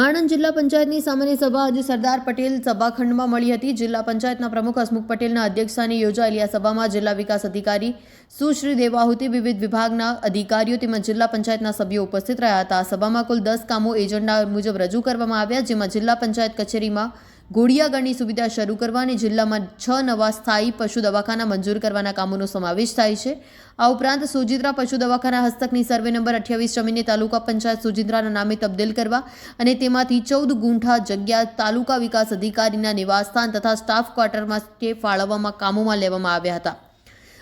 આણંદ જિલ્લા પંચાયતની સામાન્ય સભા આજે સરદાર પટેલ સભાખંડમાં મળી હતી. જિલ્લા પંચાયતના પ્રમુખ હસમુખ પટેલના અધ્યક્ષસ્થાને યોજાયેલી આ સભામાં જિલ્લા વિકાસ અધિકારી સુશ્રી દેવાહુતિ વિવિધ વિભાગના અધિકારીઓ તેમજ જિલ્લા પંચાયતના સભ્યો ઉપસ્થિત રહ્યા હતા. આ સભામાં કુલ દસ કામો એજન્ડા મુજબ રજૂ કરવામાં આવ્યા, જેમાં જિલ્લા પંચાયત કચેરીમાં ઘોડિયાગળની સુવિધા શરૂ કરવા અને જિલ્લામાં છ નવા સ્થાયી પશુ દવાખાના મંજૂર કરવાના કામોનો સમાવેશ થાય છે. આ ઉપરાંત સોજિત્રા પશુ દવાખાના હસ્તકની સર્વે નંબર અઠ્યાવીસ જમીનને તાલુકા પંચાયત સોજિત્રાના નામે તબદીલ કરવા અને તેમાંથી ચૌદ ગુંઠા જગ્યા તાલુકા વિકાસ અધિકારીના નિવાસસ્થાન તથા સ્ટાફ ક્વાર્ટરમાં કે ફાળવવામાં કામોમાં લેવામાં આવ્યા હતા.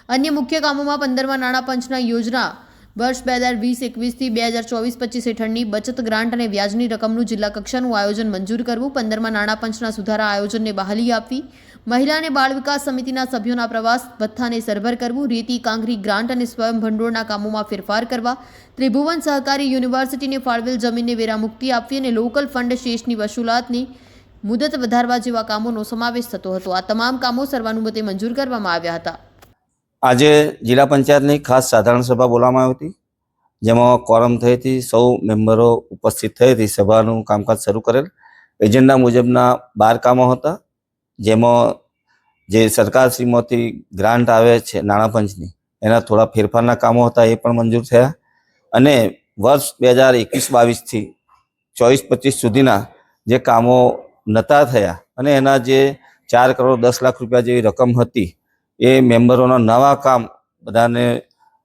અન્ય મુખ્ય કામોમાં પંદરમાં નાણાં પંચના યોજના વર્ષ બે હજાર વીસ એકવીસથી બે હજાર ચોવીસ પચીસ હેઠળની બચત ગ્રાન્ટ અને વ્યાજની રકમનું જિલ્લા કક્ષાનું આયોજન મંજૂર કરવું, પંદરમાં નાણાં પંચના સુધારા આયોજનને બહાલી આપવી, મહિલા અને બાળ વિકાસ સમિતિના સભ્યોના પ્રવાસ ભથ્થાને સરભર કરવું, રેતી, કાંકરી ગ્રાન્ટ અને સ્વયં ભંડોળના કામોમાં ફેરફાર કરવા, ત્રિભુવન સહકારી યુનિવર્સિટીને ફાળવેલ જમીનને વેરામુક્તિ આપવી અને લોકલ ફંડ શેષની વસૂલાતની મુદત વધારવા જેવા કામોનો સમાવેશ થતો હતો. આ તમામ કામો સર્વાનુમતે મંજૂર કરવામાં આવ્યા હતા. આજે જિલ્લા પંચાયતની ખાસ સાધારણ સભા બોલાવવામાં આવી હતી, જેમાં કોરમ થઈ હતી, સૌ મેમ્બરો ઉપસ્થિત થઈ હતી, સભાનું કામકાજ શરૂ કરેલ. એજન્ડા મુજબના બાર કામો હતા, જેમાં જે સરકારશ્રીમાંથી ગ્રાન્ટ આવે છે નાણાપંચની એના થોડા ફેરફારના કામો હતા, એ પણ મંજૂર થયા. અને વર્ષ બે હજાર એકવીસ બાવીસથી ચોવીસ પચીસ સુધીના જે કામો નતા થયા, અને એના જે ચાર કરોડ દસ લાખ રૂપિયા જેવી રકમ હતી એ મેમ્બરોના નવા કામ બધાને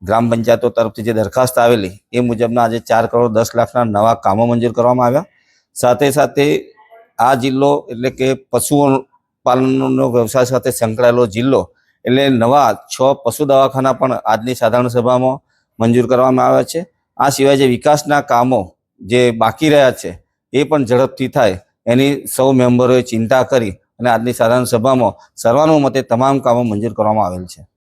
ગ્રામ પંચાયતો તરફથી જે દરખાસ્ત આવેલી, એ મુજબના આજે ચાર કરોડ દસ લાખના નવા કામો મંજૂર કરવામાં આવ્યા. સાથે સાથે આ જિલ્લો એટલે કે પશુઓ પાલનનો વ્યવસાય સાથે સંકળાયેલો જિલ્લો એટલે નવા છ પશુ દવાખાના પણ આજની સાધારણ સભામાં મંજૂર કરવામાં આવ્યા છે. આ સિવાય જે વિકાસના કામો જે બાકી રહ્યા છે, એ પણ ઝડપથી થાય એની સૌ મેમ્બરોએ ચિંતા કરી અને આજની સાધારણ સભામાં સર્વાનુમતે તમામ કામો મંજૂર કરવામાં આવેલ છે.